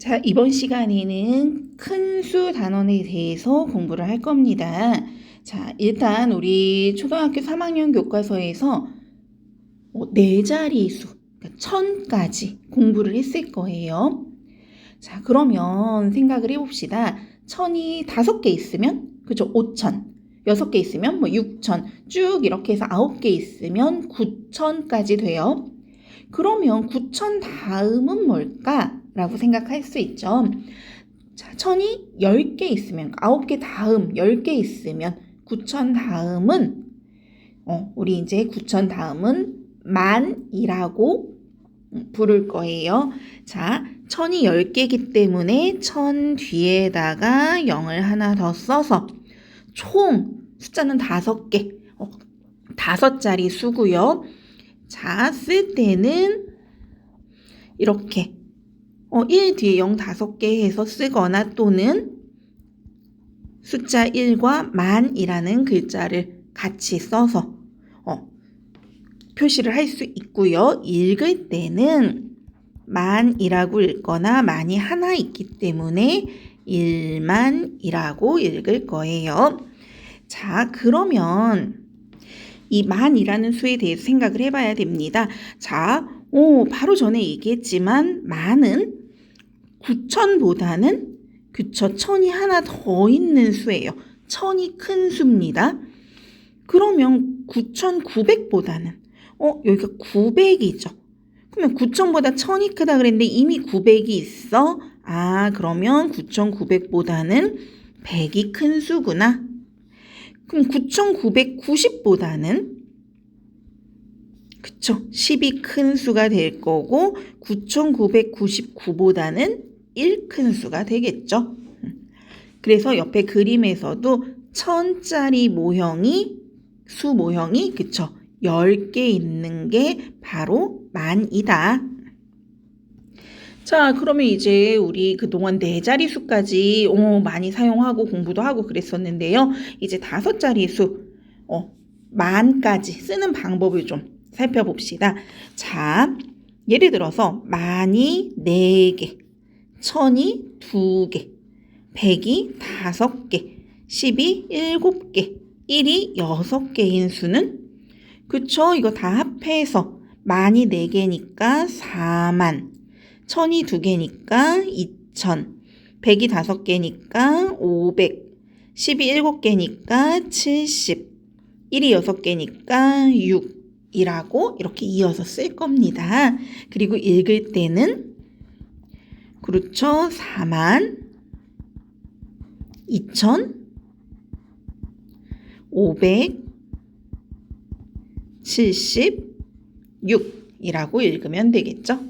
자, 이번 시간에는 큰 수 단원에 대해서 공부를 할 겁니다. 자, 일단 우리 초등학교 3학년 교과서에서 뭐네 자리 수, 그러니까 천까지 공부를 했을 거예요. 자, 그러면 생각을 해봅시다. 천이 다섯 개 있으면, 그죠? 오천. 여섯 개 있으면 뭐 육천. 쭉 이렇게 해서 아홉 개 있으면 구천까지 돼요. 그러면 구천 다음은 뭘까? 라고 생각할 수 있죠. 자, 천이 10개 있으면, 9개 다음 10개 있으면, 9천 다음은, 어, 우리 이제 9천 다음은 만이라고 부를 거예요. 자, 천이 10개이기 때문에 천 뒤에다가 0을 하나 더 써서 총 숫자는 5개, 어, 5자리 수고요. 자, 쓸 때는 이렇게 어, 1 뒤에 0 5개 해서 쓰거나 또는 숫자 1과 만이라는 글자를 같이 써서 어, 표시를 할 수 있고요. 읽을 때는 만이라고 읽거나 만이 하나 있기 때문에 1만이라고 읽을 거예요. 자, 그러면 이 만이라는 수에 대해서 생각을 해봐야 됩니다. 자, 오, 바로 전에 얘기했지만 만은 9천보다는 그쵸, 천이 하나 더 있는 수예요. 천이 큰 수입니다. 그러면 9,900보다는 어, 여기가 900이죠. 그러면 9,000보다 천이 크다 그랬는데 이미 900이 있어. 아, 그러면 9,900보다는 100이 큰 수구나. 그럼 9,990보다는 그쵸. 10이 큰 수가 될 거고 9,999보다는 1큰 수가 되겠죠. 그래서 옆에 그림에서도 천짜리 모형이 수 모형이 그쵸. 10개 있는 게 바로 만이다. 자, 그러면 이제 우리 그동안 네 자리 수까지 어, 많이 사용하고 공부도 하고 그랬었는데요. 이제 다섯 자리 수, 어, 만까지 쓰는 방법을 좀 살펴봅시다. 자, 예를 들어서 만이 네 개, 천이 두 개, 백이 다섯 개, 십이 일곱 개, 일이 여섯 개인 수는 그쵸? 이거 다 합해서 만이 네 개니까 4만, 천이 두 개니까 2천, 백이 다섯 개니까 500, 십이 일곱 개니까 70, 일이 여섯 개니까 6 이라고 이렇게 이어서 쓸 겁니다. 그리고 읽을 때는 그렇죠. 4만 2천 576이라고 읽으면 되겠죠.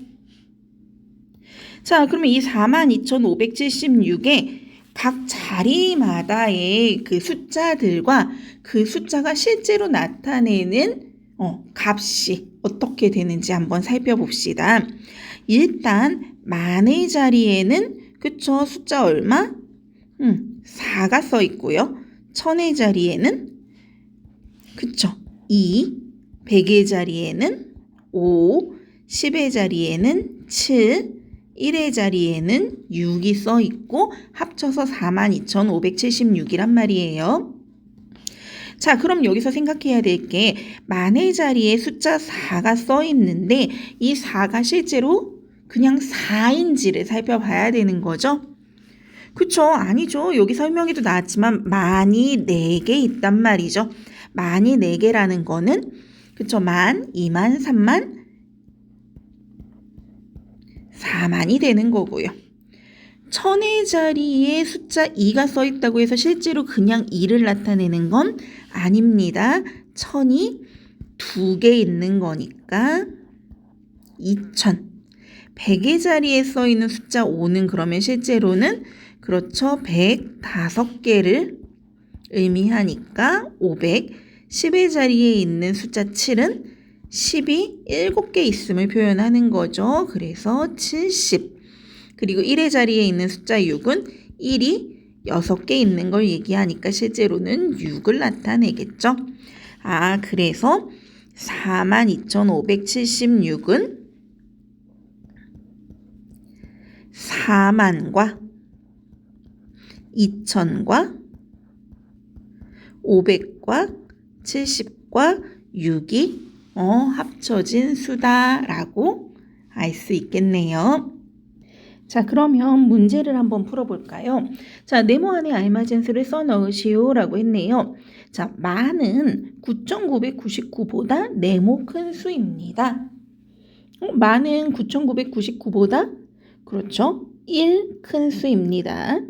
자, 그러면 이 42,576에 각 자리마다의 그 숫자들과 그 숫자가 실제로 나타내는 어, 값이 어떻게 되는지 한번 살펴봅시다. 일단 만의 자리에는 그쵸 숫자 얼마? 음, 4가 써 있고요. 천의 자리에는 그쵸 2, 100의 자리에는 5, 10의 자리에는 7, 1의 자리에는 6이 써 있고 합쳐서 42,576이란 말이에요. 자, 그럼 여기서 생각해야 될 게 만의 자리에 숫자 4가 써 있는데 이 4가 실제로 그냥 4인지를 살펴봐야 되는 거죠. 그쵸? 아니죠. 여기 설명에도 나왔지만 만이 4개 있단 말이죠. 만이 4개라는 거는 그쵸? 만, 2만, 3만, 4만이 되는 거고요. 천의 자리에 숫자 2가 써 있다고 해서 실제로 그냥 2를 나타내는 건 아닙니다. 천이 두 개 있는 거니까 2천. 100의 자리에 써 있는 숫자 5는 그러면 실제로는 그렇죠. 105개를 의미하니까 500. 10의 자리에 있는 숫자 7은 10이 7개 있음을 표현하는 거죠. 그래서 70. 그리고 1의 자리에 있는 숫자 6은 1이 6개 있는 걸 얘기하니까 실제로는 6을 나타내겠죠. 아, 그래서 42,576은 4만과 2천과 500과 70과 6이 어, 합쳐진 수다라고 알 수 있겠네요. 자, 그러면 문제를 한번 풀어볼까요? 자, 네모 안에 알맞은 수를 써 넣으시오 라고 했네요. 자, 만은 9,999보다 네모 큰 수입니다. 어, 만은 9,999보다 그렇죠? 1 큰 수입니다.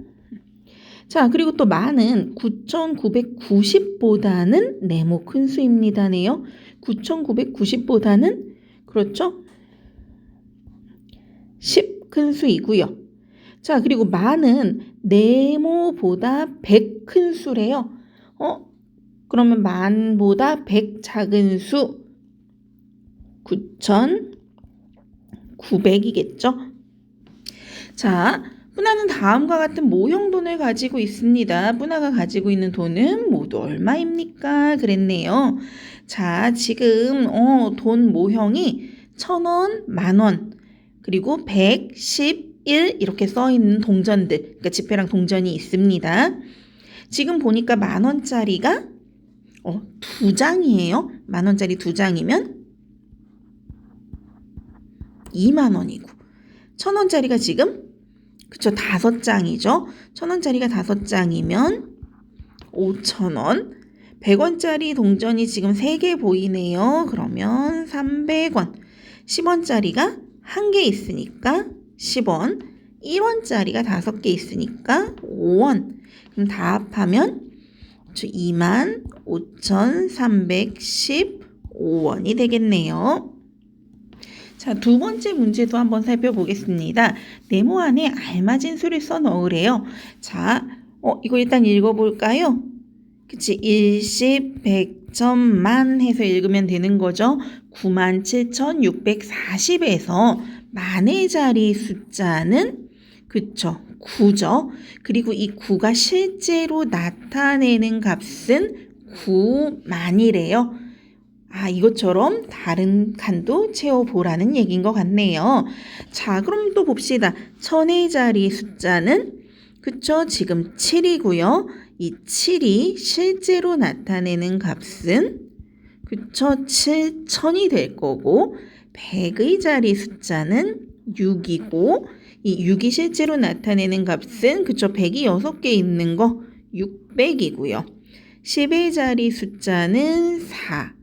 자, 그리고 또 만은 9,990보다는 네모 큰 수입니다네요. 9,990보다는 그렇죠? 10 큰 수이고요. 자, 그리고 만은 네모보다 100 큰 수래요. 어? 그러면 만보다 100 작은 수 9,900이겠죠? 자, 뿌나는 다음과 같은 모형 돈을 가지고 있습니다. 뿌나가 가지고 있는 돈은 모두 얼마입니까? 그랬네요. 자, 지금 어, 돈 모형이 천 원, 만 원, 그리고 100, 10, 1 이렇게 써 있는 동전들, 그러니까 지폐랑 동전이 있습니다. 지금 보니까 만 원짜리가 어, 두 장이에요. 만 원짜리 두 장이면 2만 원이고 천 원짜리가 지금 그쵸 다섯 장이죠. 천 원짜리가 다섯 장이면 5천 원. 100원짜리 동전이 지금 3개 보이네요. 그러면 300원. 10원짜리가 한 개 있으니까 10원. 1원짜리가 다섯 개 있으니까 5원. 그럼 다 합하면 2만 5,315원이 되겠네요. 자, 두 번째 문제도 한번 살펴보겠습니다. 네모 안에 알맞은 수를 써 넣으래요. 자, 어, 이거 일단 읽어볼까요? 그치, 일십, 백, 천만 해서 읽으면 되는 거죠. 97,640에서 만의 자리 숫자는 그쵸, 9죠. 그리고 이 9가 실제로 나타내는 값은 9만이래요. 아, 이것처럼 다른 칸도 채워보라는 얘기인 것 같네요. 자, 그럼 또 봅시다. 천의 자리 숫자는 그쵸? 지금 7이고요. 이 7이 실제로 나타내는 값은 그쵸? 7천이 될 거고 100의 자리 숫자는 6이고 이 6이 실제로 나타내는 값은 그쵸? 100이 6개 있는 거 600이고요. 10의 자리 숫자는 4.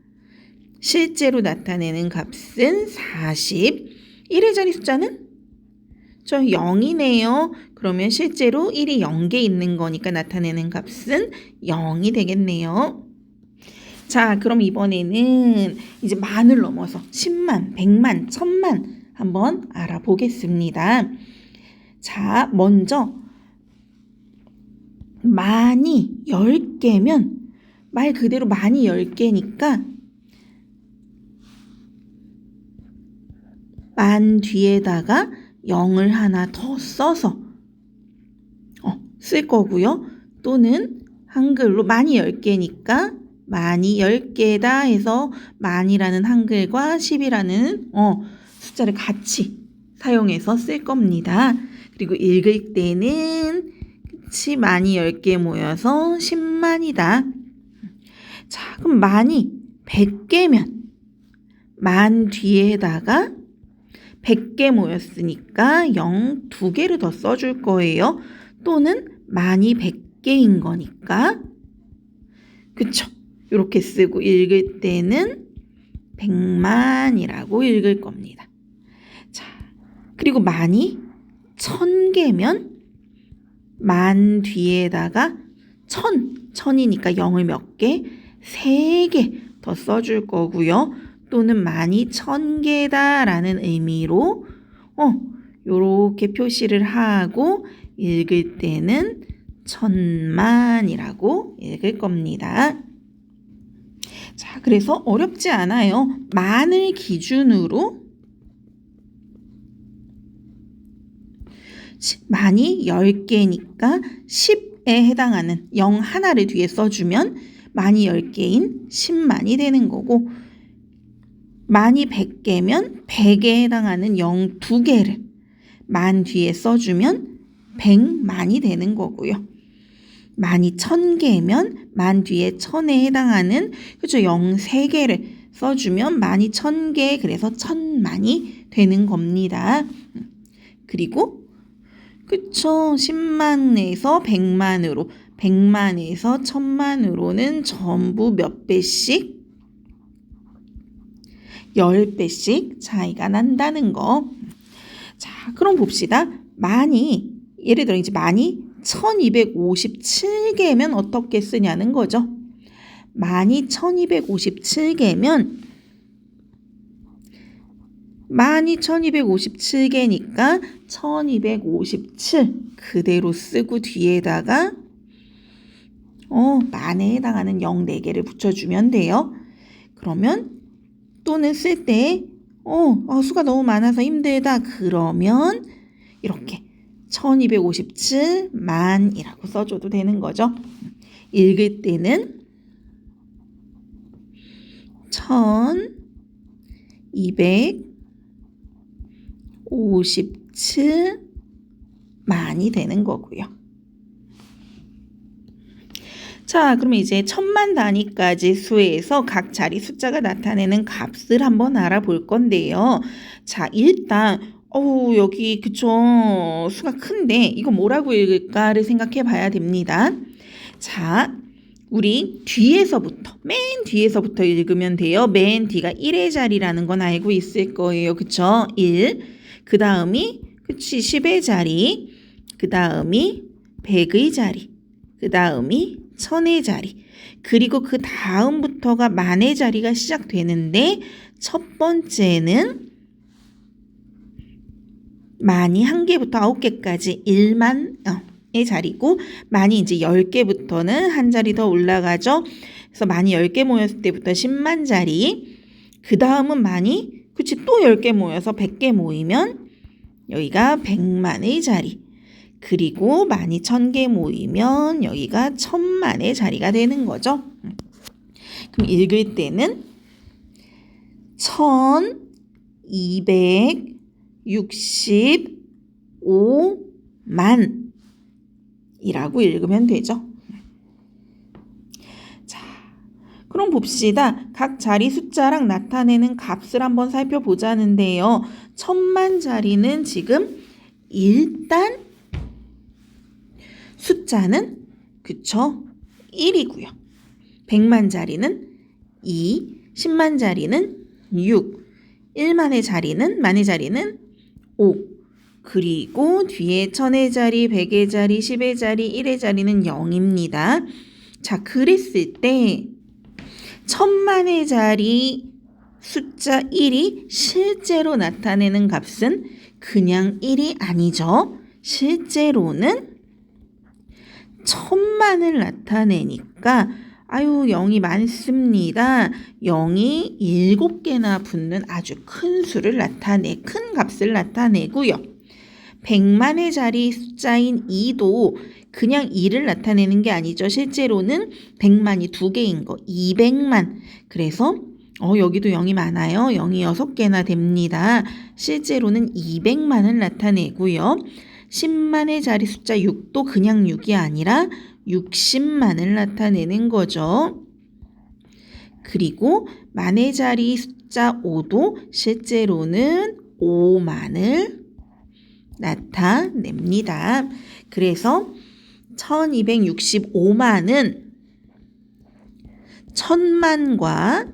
실제로 나타내는 값은 40. 1의 자리 숫자는 저 0이네요. 그러면 실제로 1이 0개 있는 거니까 나타내는 값은 0이 되겠네요. 자, 그럼 이번에는 이제 만을 넘어서 10만, 100만, 1000만 한번 알아보겠습니다. 자, 먼저 만이 10개면 말 그대로 만이 10개니까 만 뒤에다가 0을 하나 더 써서 어, 쓸 거고요. 또는 한글로 만이 10개니까 만이 10개다 해서 만이라는 한글과 10이라는 어, 숫자를 같이 사용해서 쓸 겁니다. 그리고 읽을 때는 그치 만이 10개 모여서 10만이다. 자, 그럼 만이 100개면 만 뒤에다가 100개 모였으니까 0 2개를 더 써줄 거예요. 또는 만이 100개인 거니까 그쵸? 이렇게 쓰고 읽을 때는 100만이라고 읽을 겁니다. 자, 그리고 만이 1000개면 만 뒤에다가 1000, 1000이니까 0을 몇 개? 3개 더 써줄 거고요. 또는 만이 1000개다라는 의미로 어, 요렇게 표시를 하고 읽을 때는 천만이라고 읽을 겁니다. 자, 그래서 어렵지 않아요. 만을 기준으로 만이 10개니까 10에 해당하는 0 하나를 뒤에 써주면 만이 10개인 10만이 되는 거고 만이 100개면 100에 해당하는 0 2개를 만 뒤에 써주면 백만이 되는 거고요. 만이 천 개면 만 뒤에 천에 해당하는 그죠? 영세 개를 써주면 만이 천 개, 그래서 천만이 되는 겁니다. 그리고 그쵸? 10만에서 100만으로, 100만에서 1000만으로는 전부 몇 배씩? 10배씩 차이가 난다는 거. 자, 그럼 봅시다. 만이, 예를 들어 이제 만이 1257개면 어떻게 쓰냐는 거죠. 만이 1257개면 만이 1257개니까 1257 그대로 쓰고 뒤에다가 어, 만에 해당하는 0 4개를 붙여주면 돼요. 그러면 또는 쓸 때 어, 아, 수가 너무 많아서 힘들다. 그러면 이렇게 1257만이라고 써줘도 되는 거죠. 읽을 때는 1257만이 되는 거고요. 자, 그러면 이제 천만 단위까지 수에서 각 자리 숫자가 나타내는 값을 한번 알아볼 건데요. 자, 일단 어우, 여기 그쵸. 수가 큰데 이거 뭐라고 읽을까를 생각해 봐야 됩니다. 자, 우리 뒤에서부터 맨 뒤에서부터 읽으면 돼요. 맨 뒤가 1의 자리라는 건 알고 있을 거예요. 그쵸? 1. 그 다음이 그치 10의 자리. 그 다음이 100의 자리. 그 다음이 1000의 자리. 그리고 그 다음부터가 만의 자리가 시작되는데 첫 번째는 만이 한 개부터 아홉 개까지 1만의 자리고 만이 이제 10개부터는 한 자리 더 올라가죠. 그래서 만이 10개 모였을 때부터 10만 자리. 그 다음은 만이 그치 또 10개 모여서 100개 모이면 여기가 100만의 자리. 그리고 만이 1000개 모이면 여기가 1000만의 자리가 되는 거죠. 그럼 읽을 때는 1200 65만이라고 읽으면 되죠. 자, 그럼 봅시다. 각 자리 숫자랑 나타내는 값을 한번 살펴보자는데요. 천만 자리는 지금 일단 숫자는 그쵸? 1이고요. 100만 자리는 2, 10만 자리는 6, 1만의 자리는 만의 자리는 5. 그리고 뒤에 천의 자리, 백의 자리, 십의 자리, 일의 자리는 0입니다. 자, 그랬을 때 천만의 자리 숫자 1이 실제로 나타내는 값은 그냥 1이 아니죠. 실제로는 천만을 나타내니까 아유 0이 많습니다. 0이 7개나 붙는 아주 큰 수를 나타내 큰 값을 나타내고요. 100만의 자리 숫자인 2도 그냥 2를 나타내는 게 아니죠. 실제로는 100만이 2개인 거 200만. 그래서 어 여기도 0이 많아요. 0이 6개나 됩니다. 실제로는 200만을 나타내고요. 10만의 자리 숫자 6도 그냥 6이 아니라 60만을 나타내는 거죠. 그리고 만의 자리 숫자 5도 실제로는 5만을 나타냅니다. 그래서 1265만은 천만과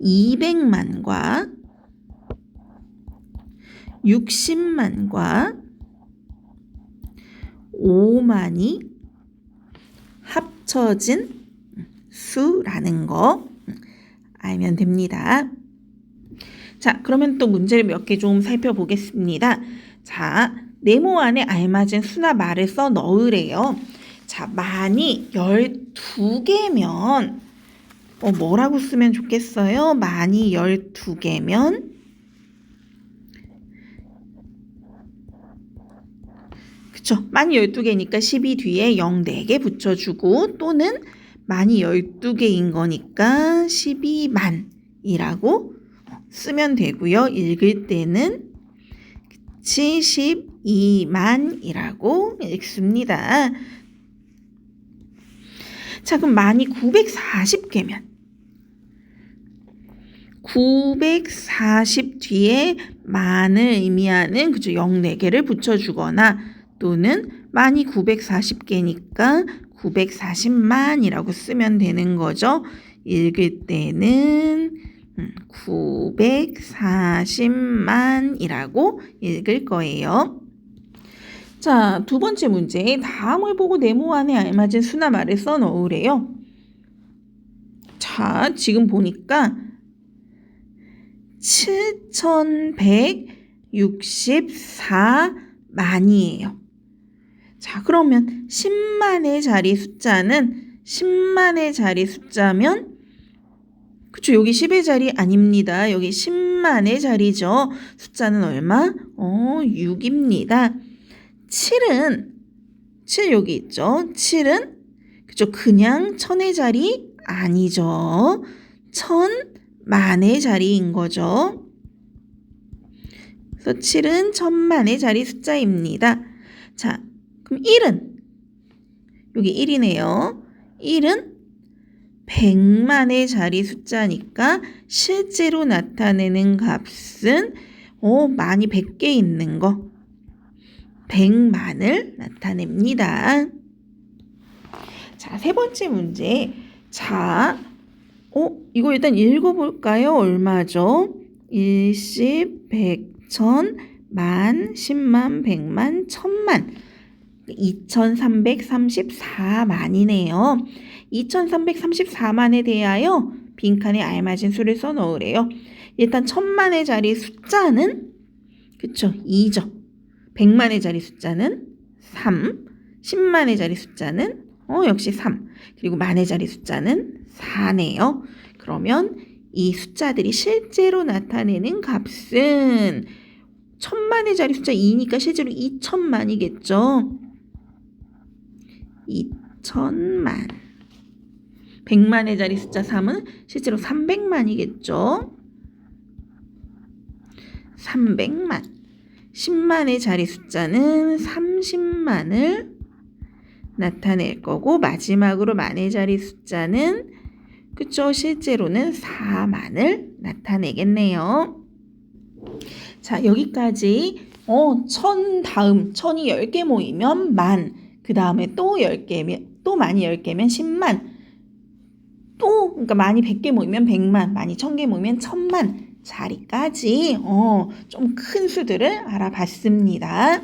200만과 60만과 5만이 합쳐진 수라는 거 알면 됩니다. 자, 그러면 또 문제를 몇 개 좀 살펴보겠습니다. 자, 네모 안에 알맞은 수나 말을 써 넣으래요. 자, 만이 12개면 어, 뭐라고 쓰면 좋겠어요? 만이 12개면 그쵸. 만이 12개니까 12 뒤에 0 4개 붙여주고 또는 만이 12개인 거니까 12만이라고 쓰면 되고요. 읽을 때는 172만이라고 읽습니다. 자, 그럼 만이 940개면 940 뒤에 만을 의미하는 그죠 04개를 붙여주거나 또는 만이 940개니까 940만이라고 쓰면 되는 거죠. 읽을 때는 940만이라고 읽을 거예요. 자, 두 번째 문제. 다음을 보고 네모 안에 알맞은 수나 말을 써 넣으래요. 자, 지금 보니까 7164만이에요. 자, 그러면 10만의 자리 숫자는 10만의 자리 숫자면 그쵸 여기 10의 자리 아닙니다. 여기 10만의 자리죠. 숫자는 얼마? 어, 6입니다. 7은 7 여기 있죠. 7은 그죠 그냥 천의 자리 아니죠. 천 만의 자리인 거죠. 그래서 7은 천만의 자리 숫자입니다. 자, 그럼 1은 여기 1이네요. 1은 100만의 자리 숫자니까 실제로 나타내는 값은 어, 많이 100개 있는 거 100만을 나타냅니다. 자, 세 번째 문제. 자, 어, 이거 일단 읽어볼까요? 얼마죠? 일십, 백, 천, 만, 십만, 백만, 천만. 2334만이네요. 2334만에 대하여 빈칸에 알맞은 수를 써 넣으래요. 일단 천만의 자리 숫자는 그쵸 2죠. 100만의 자리 숫자는 3. 10만의 자리 숫자는 어 역시 3. 그리고 만의 자리 숫자는 4네요. 그러면 이 숫자들이 실제로 나타내는 값은 천만의 자리 숫자 2니까 실제로 2천만이겠죠. 2천만. 100만의 자리 숫자 3은 실제로 300만이겠죠. 300만. 10만의 자리 숫자는 30만을 나타낼 거고 마지막으로 만의 자리 숫자는 그쵸 실제로는 4만을 나타내겠네요. 자 여기까지 어, 천 다음 천이 10개 모이면 만, 그 다음에 또 10개면 또 만이 10개면 10만, 또 그러니까 만이 100개 모이면 100만, 만이 1000개 모이면 1000만 자리까지 어, 좀 큰 수들을 알아봤습니다.